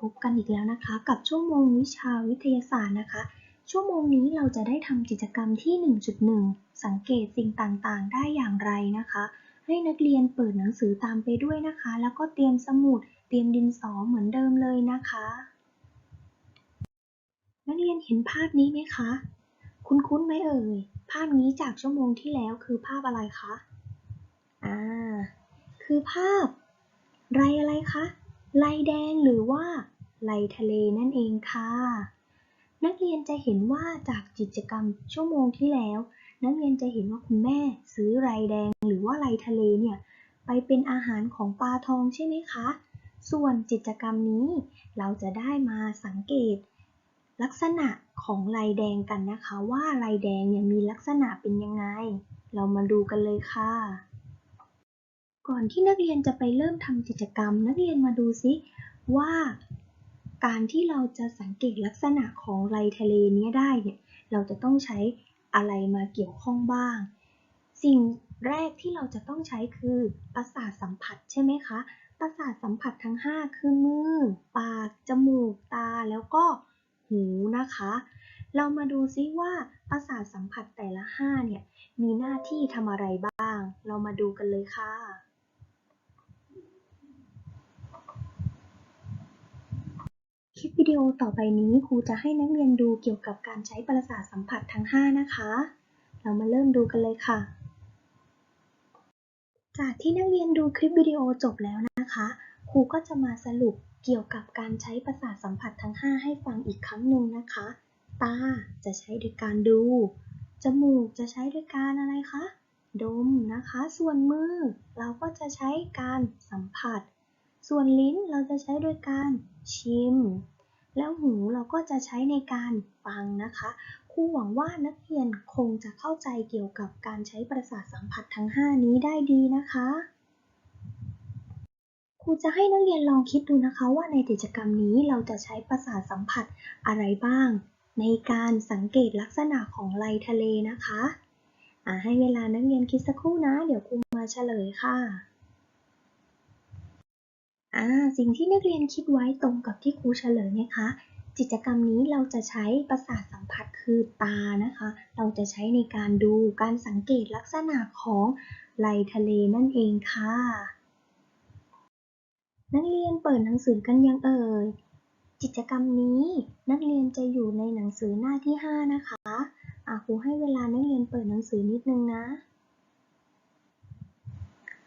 พบกันอีกแล้วนะคะ กับชั่วโมงวิชาวิทยาศาสตร์นะคะ ชั่วโมงนี้เราจะได้ทำกิจกรรมที่ 1.1 สังเกตสิ่งต่างๆ ได้อย่างไรนะคะ ให้นักเรียนเปิดหนังสือตามไปด้วยนะคะ แล้วก็เตรียมสมุด เตรียมดินสอเหมือนเดิมเลยนะคะ นักเรียนเห็นภาพนี้ไหมคะ คุ้นๆไหมเอ่ย ภาพนี้จากชั่วโมงที่แล้วคือภาพอะไรคะ อ่า คือภาพไรอะไรคะไรแดงหรือว่า ไรทะเลนั่นเองค่ะ นักเรียนจะเห็นว่าจากกิจกรรมชั่วโมงที่แล้ว นักเรียนจะเห็นว่าคุณแม่ซื้อไรแดงหรือว่าไรทะเลเนี่ยไปเป็นอาหารของปลาทองใช่ไหมคะ ส่วนกิจกรรมนี้เราจะได้มาสังเกต ลักษณะของลายแดงกันนะคะว่าลายแดงเนี่ยมีลักษณะเป็นยังไง เรามาดูกันเลยค่ะ ก่อนที่นักเรียนจะไปเริ่มทำกิจกรรม นักเรียนมาดูซิว่า การที่เราจะสังเกตลักษณะของลายทะเลนี้ได้เนี่ยเราจะต้องใช้อะไรมาเกี่ยวข้องบ้าง สิ่งแรกที่เราจะต้องใช้คือประสาทสัมผัสใช่ไหมคะประสาทสัมผัสทั้ง 5 คือมือ ปาก จมูก ตา แล้วก็หูนะคะ เรามาดูซิว่าประสาทสัมผัสแต่ละ 5 เนี่ย มีหน้าที่ทำอะไรบ้าง เรามาดูกันเลยค่ะ คลิปวิดีโอต่อไปนี้ครูจะให้นักเรียนดูเกี่ยวกับการใช้ประสาทสัมผัสทั้ง 5 นะคะ เรามาเริ่มดูกันเลยค่ะ จากที่นักเรียนดูคลิปวิดีโอจบแล้วนะคะ ครูก็จะมาสรุปเกี่ยวกับการใช้ประสาทสัมผัสทั้ง 5 ให้ฟังอีกครั้งหนึ่งนะคะ ตาจะใช้โดยการดู จมูกจะใช้โดยการอะไรคะ ดมนะคะ ส่วนมือ เราก็จะใช้การสัมผัส ส่วนลิ้นเราจะใช้โดยการ ชิม แล้วหูเราก็จะใช้ในการฟังนะคะ ครูหวังว่านักเรียนคงจะเข้าใจเกี่ยวกับการใช้ประสาทสัมผัสทั้ง 5 นี้ได้ดีนะคะ ครูจะให้นักเรียนลองคิดดูนะคะว่าในกิจกรรมนี้เราจะใช้ประสาทสัมผัสอะไรบ้าง ในการสังเกตลักษณะของไลทะเลนะคะ ให้เวลานักเรียนคิดสักครู่นะ เดี๋ยวครูมาเฉลยค่ะ อ่าสิ่งที่นักเรียนคิดไว้ตรงกับที่ครูเฉลยนะคะ กิจกรรมนี้เราจะใช้ประสาทสัมผัสคือตานะคะ เราจะใช้ในการดูการสังเกตลักษณะของไหลทะเลนั่นเองค่ะ นักเรียนเปิดหนังสือกันยังเอ่ยกิจกรรมนี้นักเรียนจะอยู่ในหนังสือหน้าที่ 5 นะคะอะครูให้เวลานักเรียนเปิดหนังสือนิดนึงนะ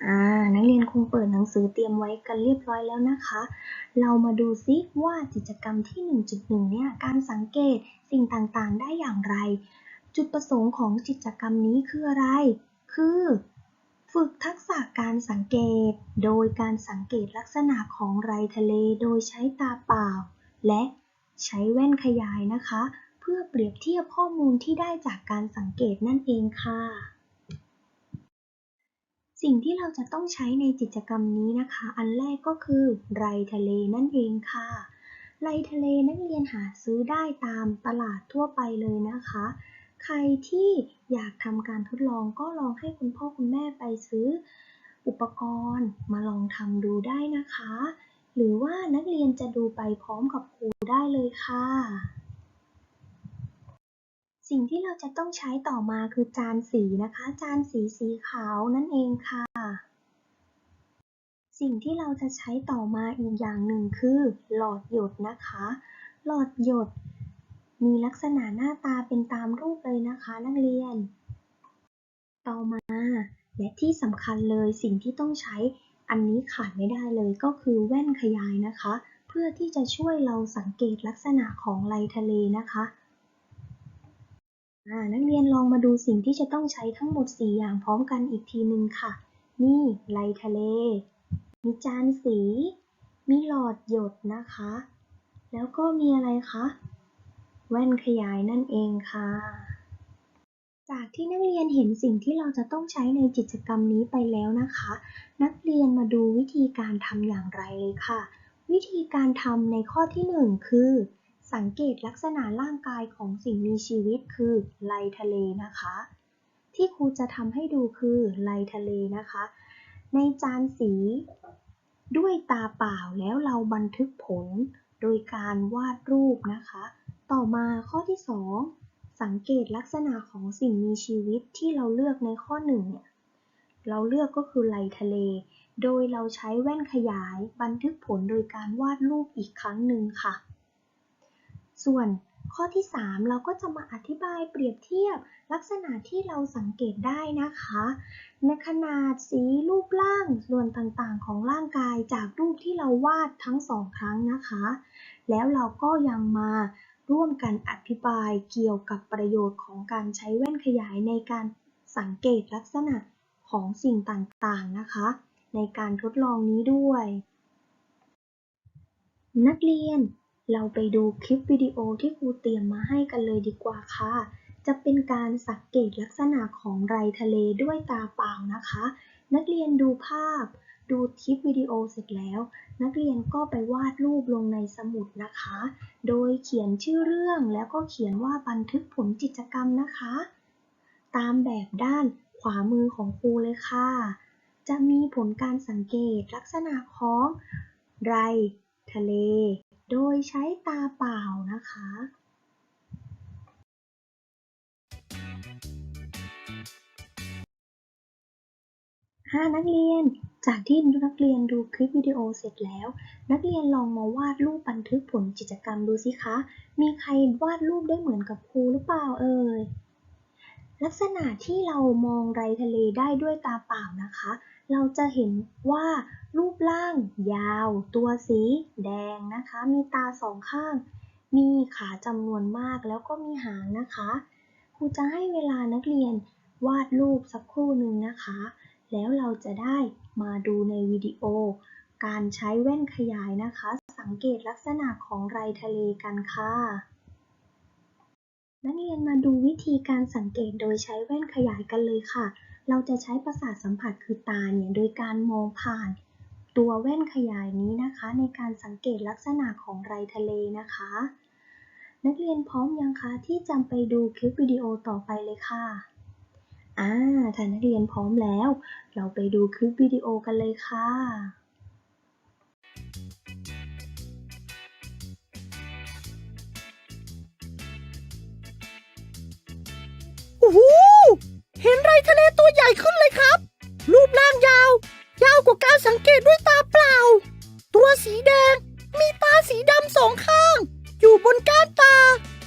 อ่านักเรียนคงเปิดหนังสือเตรียมไว้กันเรียบร้อยแล้วนะคะ เรามาดูซิว่ากิจกรรมที่ 1.1 เนี่ย การสังเกตสิ่งต่างๆ ได้อย่างไร จุดประสงค์ของกิจกรรมนี้คืออะไร คือ ฝึกทักษะการสังเกต โดยการสังเกตลักษณะของไรทะเลโดยใช้ตาเปล่า และใช้แว่นขยายนะคะ เพื่อเปรียบเทียบข้อมูลที่ได้จากการสังเกตนั่นเองค่ะ สิ่งที่เราจะต้องใช้ในกิจกรรมนี้นะคะ อันแรกก็คือไรทะเลนั่นเองค่ะ ไรทะเลนักเรียนหาซื้อได้ตามตลาดทั่วไปเลยนะคะ ใครที่อยากทำการทดลองก็ลองให้คุณพ่อคุณแม่ไปซื้อ อุปกรณ์มาลองทำดูได้นะคะ หรือว่านักเรียนจะดูไปพร้อมกับครูได้เลยค่ะ สิ่งที่เราจะต้องใช้ต่อมาคือจานสีนะคะ จานสีสีขาวนั่นเองค่ะ สิ่งที่เราจะใช้ต่อมาอีกอย่างหนึ่งคือ หลอดหยดนะคะ หลอดหยด มีลักษณะหน้าตาเป็นตามรูปเลยนะคะนักเรียน ต่อมา และที่สำคัญเลยสิ่งที่ต้องใช้อันนี้ขาดไม่ได้เลยก็คือแว่นขยายนะคะ เพื่อที่จะช่วยเราสังเกตลักษณะของไรทะเลนะคะ นักเรียนลองมาดูสิ่งที่จะต้องใช้ทั้งหมด 4 อย่างพร้อมกันอีกทีหนึ่งค่ะ นี่ไลทะเล มีจานสี มีหลอดหยดนะคะ แล้วก็มีอะไรคะ แว่นขยายนั่นเองค่ะ จากที่นักเรียนเห็นสิ่งที่เราจะต้องใช้ในกิจกรรมนี้ไปแล้วนะคะ นักเรียนมาดูวิธีการทำอย่างไรเลยค่ะ วิธีการทำในข้อที่ 1 คือ สังเกตลักษณะร่างกายของสิ่งมีชีวิตคือไลทะเลนะคะ ที่ครูจะทำให้ดูคือไลทะเลนะคะ ในจานสี ด้วยตาเปล่าแล้วเราบันทึกผล โดยการวาดรูปนะคะ ต่อมาข้อที่ 2 สังเกตลักษณะของสิ่งมีชีวิตที่เราเลือกในข้อ1เนี่ยเราเลือกก็คือไหลทะเล โดยเราใช้แว่นขยายบันทึกผลโดยการวาดรูปอีกครั้งหนึ่งค่ะ ส่วนข้อที่ 3 เราก็จะมาอธิบายเปรียบเทียบลักษณะที่เราสังเกตได้นะคะ ในขนาดสีรูปร่างส่วนต่างๆ ของร่างกายจากรูปที่เราวาดทั้งสองครั้งนะคะ แล้วเราก็ยังมาร่วมกันอธิบายเกี่ยวกับประโยชน์ของการใช้แว่นขยายในการสังเกตลักษณะของสิ่งต่างๆนะคะ ในการทดลองนี้ด้วย นักเรียน เราไปดูคลิปวิดีโอที่ครูเตรียมมาให้กันเลยดีกว่าค่ะ จะเป็นการสังเกตลักษณะของไรทะเลด้วยตาเปล่านะคะ นักเรียนดูภาพ ดูคลิปวิดีโอเสร็จแล้ว นักเรียนก็ไปวาดรูปลงในสมุดนะคะ โดยเขียนชื่อเรื่องแล้วก็เขียนว่าบันทึกผลกิจกรรมนะคะ ตามแบบด้านขวามือของครูเลยค่ะ จะมีผลการสังเกตลักษณะของไรทะเล โดยใช้ตาเปล่านะคะ หานักเรียน จากที่นักเรียนดูคลิปวิดีโอเสร็จแล้ว นักเรียนลองมาวาดรูปบันทึกผลกิจกรรมดูสิคะ มีใครวาดรูปได้เหมือนกับครูหรือเปล่าเอ่ย ลักษณะที่เรามองไรทะเลได้ด้วยตาเปล่านะคะ เราจะเห็นว่ารูปร่างยาว ตัวสีแดงนะคะ มีตาสองข้าง มีขาจำนวนมากแล้วก็มีหางนะคะ ครูจะให้เวลานักเรียนวาดรูปสักครู่หนึ่งนะคะ แล้วเราจะได้มาดูในวิดีโอ การใช้แว่นขยายนะคะ สังเกตลักษณะของไรทะเลกันค่ะนักเรียนมาดูวิธีการสังเกตโดยใช้แว่นขยายกันเลยค่ะ เราจะใช้ประสาทสัมผัสคือตาเนี่ยโดยการมองผ่าน ตัวแว่นขยายนี้นะคะ ในการสังเกตลักษณะของไรทะเลนะคะ นักเรียนพร้อมยังคะที่จะไปดูคลิปวิดีโอต่อไปเลยค่ะอ่าถ้านักเรียนพร้อมแล้ว เราไปดูคลิปวิดีโอกันเลยค่ะโอ้โหเห็นไรทะเลตัวใหญ่ขึ้นเลยครับ รูปร่างยาว ยาวกว่าการสังเกตด้วยตาเปล่า ตัวสีแดง มีตาสีดำสองข้าง อยู่บนก้านตา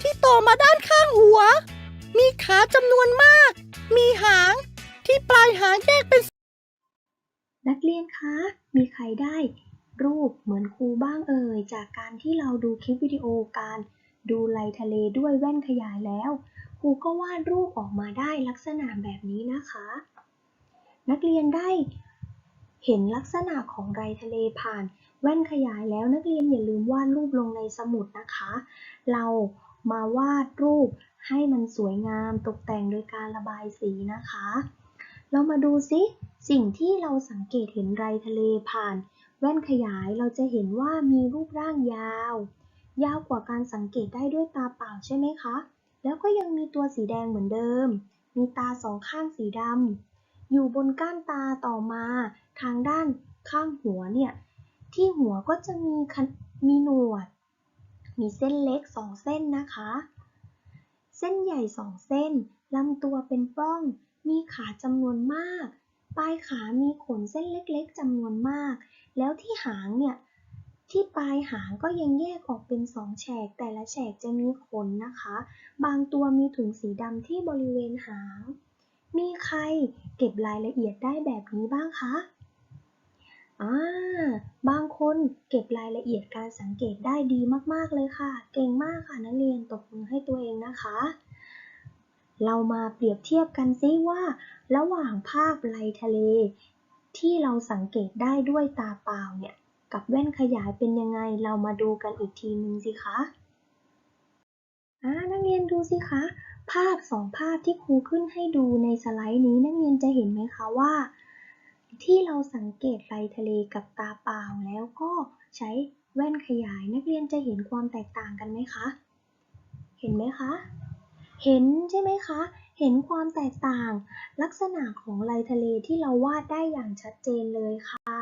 ที่ต่อมาด้านข้างหัว มีขาจำนวนมาก มีหาง ที่ปลายหางแยกเป็น นักเรียนคะ มีใครได้ รูปเหมือนครูบ้างเอ่ย จากการที่เราดูคลิปวิดีโอการ ดูไลทะเลด้วยแว่นขยายแล้ว รูก็วาดรูปออกมาได้ลักษณะแบบนี้นะคะ นักเรียนได้เห็นลักษณะของไรทะเลผ่าน แว่นขยายแล้วนักเรียนอย่าลืมวาดรูปลงในสมุดนะคะ เรามาวาดรูปให้มันสวยงามตกแต่งโดยการระบายสีนะคะ เรามาดูซิสิ่งที่เราสังเกตเห็นไรทะเลผ่าน แว่นขยายเราจะเห็นว่ามีรูปร่างยาว ยาวกว่าการสังเกตได้ด้วยตาเปล่าใช่ไหมคะ แล้วก็ยังมีตัวสีแดงเหมือนเดิม มีตาสองข้างสีดำ อยู่บนก้านตาต่อมา ทางด้านข้างหัวเนี่ย ที่หัวก็จะมีมีหนวด มีเส้นเล็กสองเส้นนะคะ เส้นใหญ่สองเส้น ลำตัวเป็นปล้อง มีขาจำนวนมาก ปลายขามีขนเส้นเล็กๆจำนวนมาก แล้วที่หางเนี่ย ที่ปลายหางก็ยังแยกออกเป็นสองแฉก แต่ละแฉกจะมีขนนะคะ บางตัวมีถุงสีดำที่บริเวณหาง มีใครเก็บรายละเอียดได้แบบนี้บ้างคะอ่าบางคนเก็บรายละเอียดการสังเกตได้ดีมากๆเลยค่ะ เก่งมากค่ะนักเรียนตบมือให้ตัวเองนะคะ เรามาเปรียบเทียบกันซิว่า ระหว่างภาพไรทะเล ที่เราสังเกตได้ด้วยตาเปล่าเนี่ย กับแว่นขยายเป็นยังไง เรามาดูกันอีกทีนึงสิคะนักเรียนดูสิคะ ภาพสองภาพที่ครูขึ้นให้ดูในสไลด์นี้นักเรียนจะเห็นไหมคะว่า ที่เราสังเกตไรทะเลกับตาเปล่าแล้วก็ใช้แว่นขยายนักเรียนจะเห็นความแตกต่างกันไหมคะ เห็นไหมคะ เห็นใช่ไหมคะ เห็นความแตกต่าง ลักษณะของไรทะเลที่เราวาดได้อย่างชัดเจนเลยค่ะ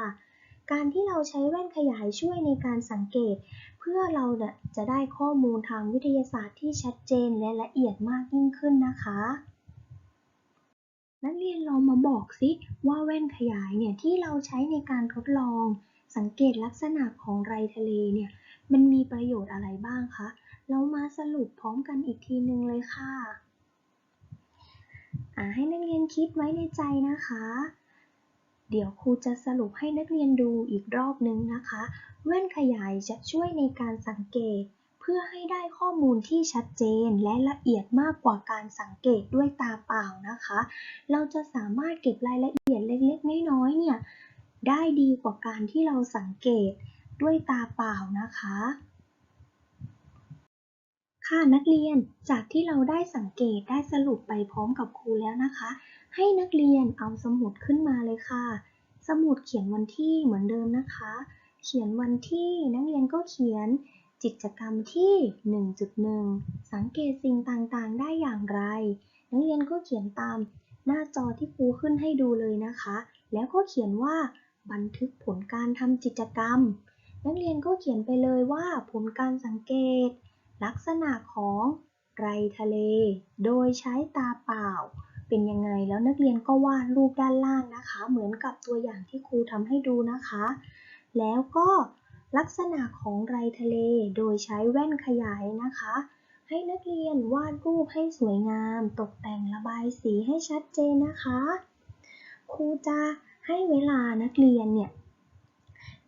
การที่เราใช้แว่นขยายช่วยในการสังเกต เพื่อเราจะได้ข้อมูลทางวิทยาศาสตร์ที่ชัดเจนและละเอียดมากยิ่งขึ้นนะคะ นักเรียนลองมาบอกสิว่าแว่นขยายเนี่ยที่เราใช้ในการทดลอง สังเกตลักษณะของไรทะเลเนี่ยมันมีประโยชน์อะไรบ้างคะ เรามาสรุปพร้อมกันอีกทีหนึ่งเลยค่ะ ให้นักเรียนคิดไว้ในใจนะคะ เดี๋ยวครูจะสรุปให้นักเรียนดูอีกรอบนึงนะคะ แว่นขยายจะช่วยในการสังเกต เพื่อให้ได้ข้อมูลที่ชัดเจนและละเอียดมากกว่าการสังเกตด้วยตาเปล่านะคะ เราจะสามารถเก็บรายละเอียดเล็กๆ น้อยๆ เนี่ยได้ดีกว่าการที่เราสังเกตด้วยตาเปล่านะคะค่ะนักเรียนจากที่เราได้สังเกตได้สรุปไปพร้อมกับครูแล้วนะคะ ให้นักเรียนเอาสมุดขึ้นมาเลยค่ะ สมุดเขียนวันที่เหมือนเดิมนะคะ เขียนวันที่นักเรียนก็เขียนกิจกรรมที่ 1.1 สังเกตสิ่งต่างๆ ได้อย่างไร นักเรียนก็เขียนตามหน้าจอที่ครูขึ้นให้ดูเลยนะคะ แล้วก็เขียนว่าบันทึกผลการทำกิจกรรม นักเรียนก็เขียนไปเลยว่าผลการสังเกต ลักษณะของไรทะเล โดยใช้ตาเปล่า เป็นยังไง แล้วนักเรียนก็วาดรูปด้านล่างนะคะ เหมือนกับตัวอย่างที่ครูทำให้ดูนะคะ แล้วก็ลักษณะของไรทะเลโดยใช้แว่นขยายนะคะ ให้นักเรียนวาดรูปให้สวยงาม ตกแต่งระบายสีให้ชัดเจนนะคะ ครูจะให้เวลานักเรียนเนี่ย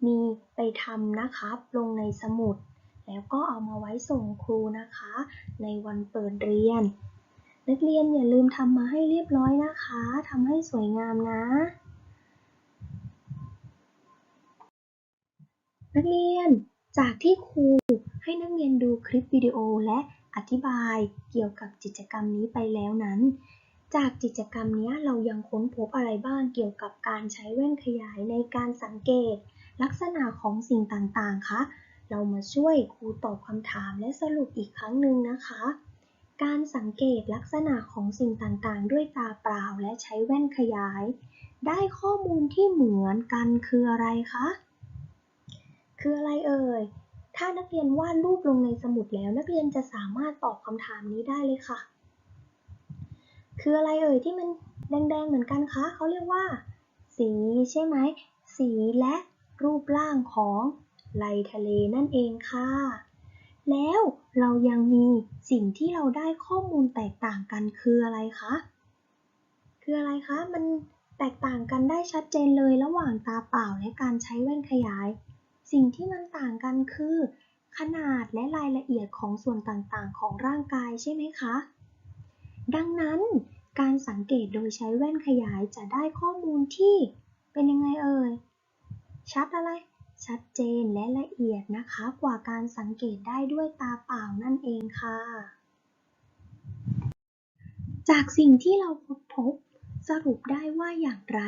มีไปทำนะคะลงในสมุด แล้วก็เอามาไว้ส่งครูนะคะ ในวันเปิดเรียน นักเรียนอย่าลืมทำมาให้เรียบร้อยนะคะทำให้สวยงามนะ นักเรียนจากที่ครูให้นักเรียนดูคลิปวิดีโอและอธิบายเกี่ยวกับกิจกรรมนี้ไปแล้วนั้น จากกิจกรรมนี้เรายังค้นพบอะไรบ้างเกี่ยวกับการใช้แว่นขยายในการสังเกต ลักษณะของสิ่งต่างๆ คะ เรามาช่วยครูตอบคำถามและสรุปอีกครั้งหนึ่งนะคะ การสังเกตลักษณะของสิ่งต่างๆ ด้วยตาเปล่าและใช้แว่นขยาย ได้ข้อมูลที่เหมือนกันคืออะไรคะ คืออะไรเอ่ย ถ้านักเรียนวาดรูปลงในสมุดแล้วนักเรียนจะสามารถตอบคำถามนี้ได้เลยค่ะ คืออะไรเอ่ยที่มันแดงๆเหมือนกันคะ เขาเรียกว่า สีใช่ไหม สีและรูปร่างของไหลทะเลนั่นเองค่ะ แล้วเรายังมีสิ่งที่เราได้ข้อมูลแตกต่างกันคืออะไรคะ คืออะไรคะ มันแตกต่างกันได้ชัดเจนเลยระหว่างตาเปล่าและการใช้แว่นขยาย สิ่งที่มันต่างกันคือ ขนาดและรายละเอียดของส่วนต่างๆ ของร่างกายใช่ไหมคะ ดังนั้นการสังเกตโดยใช้แว่นขยายจะได้ข้อมูลที่เป็นยังไงเอ่ย ชัดอะไร ชัดเจนและละเอียดนะคะกว่าการสังเกตได้ด้วยตาเปล่านั่นเองค่ะ จากสิ่งที่เราพบพบ สรุปได้ว่าอย่างไร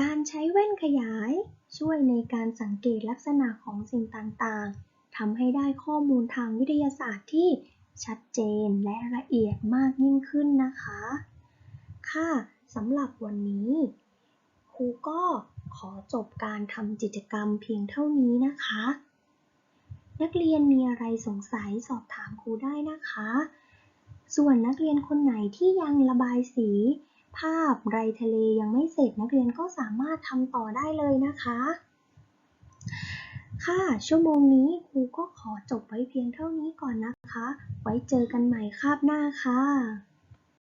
การใช้แว่นขยายช่วยในการสังเกตลักษณะของสิ่งต่างๆทำให้ได้ข้อมูลทางวิทยาศาสตร์ที่ชัดเจนและละเอียดมากยิ่งขึ้นนะคะ ค่ะสำหรับวันนี้ ครูก็ ขอจบการทำกิจกรรมเพียงเท่านี้นะคะ นักเรียนมีอะไรสงสัยสอบถามครูได้นะคะ ส่วนนักเรียนคนไหนที่ยังระบายสี ภาพไรทะเลยังไม่เสร็จนักเรียนก็สามารถทำต่อได้เลยนะคะ ค่ะ ชั่วโมงนี้ครูก็ขอจบไว้เพียงเท่านี้ก่อนนะคะ ไว้เจอกันใหม่คาบหน้าค่ะ